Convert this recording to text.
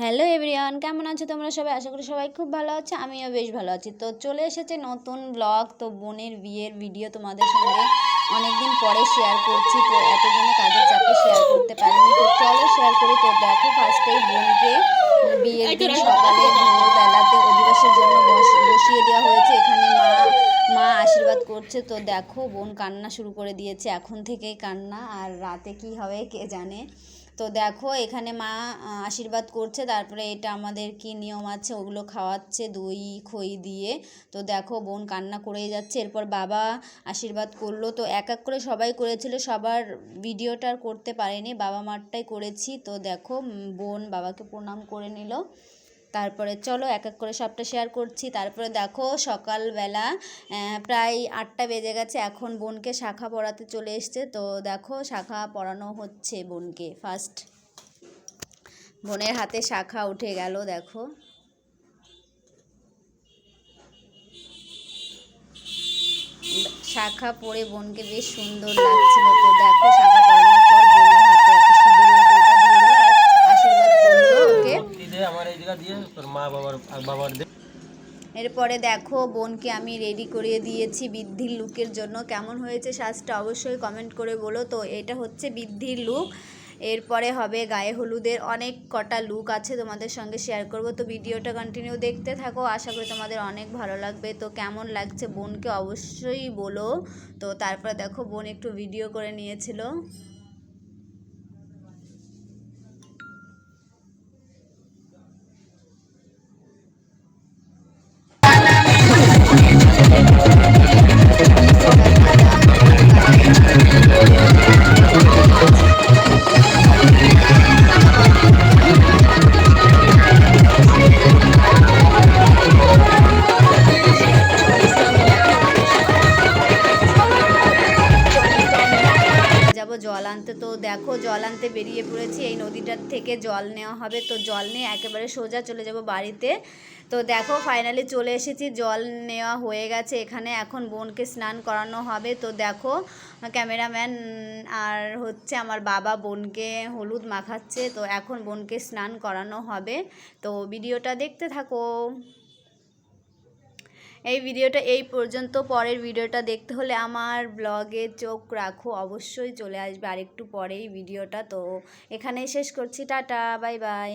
Hello everyone, কেমন আছো তোমরা সবাই? আশা করি সবাই খুব ভালো আছো, আমিও বেশ ভালো আছি। তো চলে এসেছে নতুন ব্লগ তো বোনের বিয়ের ভিডিও তোমাদের সঙ্গে অনেকদিন পরে শেয়ার করছি, তো এতদিনে কাজের চাপে শেয়ার করতে পারিনি। তো চলো শেয়ার করি, তো দেখো ফার্স্টেই বোনকে করছে। তো দেখো, বোন কান্না শুরু করে দিয়েছে, এখন থেকেই কান্না, আর রাতে কি হবে কে জানে। তো দেখো, এখানে মা আশীর্বাদ করছে, তারপরে এটা আমাদের কি নিয়ম আছে, ওগুলো খাওয়াচ্ছে দই খই দিয়ে। তো দেখো, বোন কান্না করেই যাচ্ছে, এরপর বাবা আশীর্বাদ করল। তো এক এক করে সবাই করেছিল, সবার ভিডিওটা করতে পারেনি, বাবা মারটাই করেছি। তো দেখো বোন বাবাকে প্রণাম করে নিল। তারপরে চলো এক এক করে সবটা শেয়ার করছি। তারপরে দেখো সকালবেলা প্রায় আটটা বেজে গেছে। এখন বোনকে শাখা পড়াতে চলে এসছে। তো দেখো শাখা পড়ানো হচ্ছে বোনকে ফার্স্ট বোনের হাতে শাখা উঠে গেল, দেখো। শাখা পরে বোনকে বেশ সুন্দর লাগছিল। তো দেখো শাখা পর বোনের হাতে একটা সিঁদুরের কৌটা দিয়ে দিল আর আশীর্বাদ করল ওকে ভক্তি দে আমার এই জায়গা দিয়ে তোর মা বাবার এরপরে দেখো, বোনকে আমি রেডি করিয়ে দিয়েছি বৃদ্ধির লুকের জন্য। কেমন হয়েছে সাজটা অবশ্যই কমেন্ট করে বলো। তো এটা হচ্ছে বৃদ্ধির লুক এরপরে হবে গায়ে হলুদের অনেক কটা লুক আছে তোমাদের সঙ্গে শেয়ার করব। তো ভিডিওটা কন্টিনিউ দেখতে থাকো। আশা করি তোমাদের অনেক ভালো লাগবে। তো কেমন লাগছে বোনকে অবশ্যই বলো। তো তারপরে দেখো, বোন একটু ভিডিও করে নিয়েছিল। Thank you. জল আনতে। তো দেখো, জল আনতে বেরিয়ে পড়েছি। এই নদীটার থেকে জল নেওয়া হবে। তো জল নিয়ে একেবারে সোজা চলে যাব বাড়িতে। তো দেখো ফাইনালি চলে এসেছি। জল নেওয়া হয়ে গেছে এখানে। এখন বোনকে স্নান করানো হবে। তো দেখো, ক্যামেরাম্যান আর হচ্ছে আমার বাবা বোনকে হলুদ মাখাচ্ছে। তো এখন বোনকে স্নান করানো হবে। তো ভিডিওটা দেখতে থাকো। এই ভিডিওটা এই পর্যন্ত। পরের ভিডিওটা দেখতে হলে আমার ব্লগে চোখ রাখো। অবশ্যই চলে আসবে আরেকটু পরেই ভিডিওটা। তো এখানেই শেষ করছি। Tata, bye bye.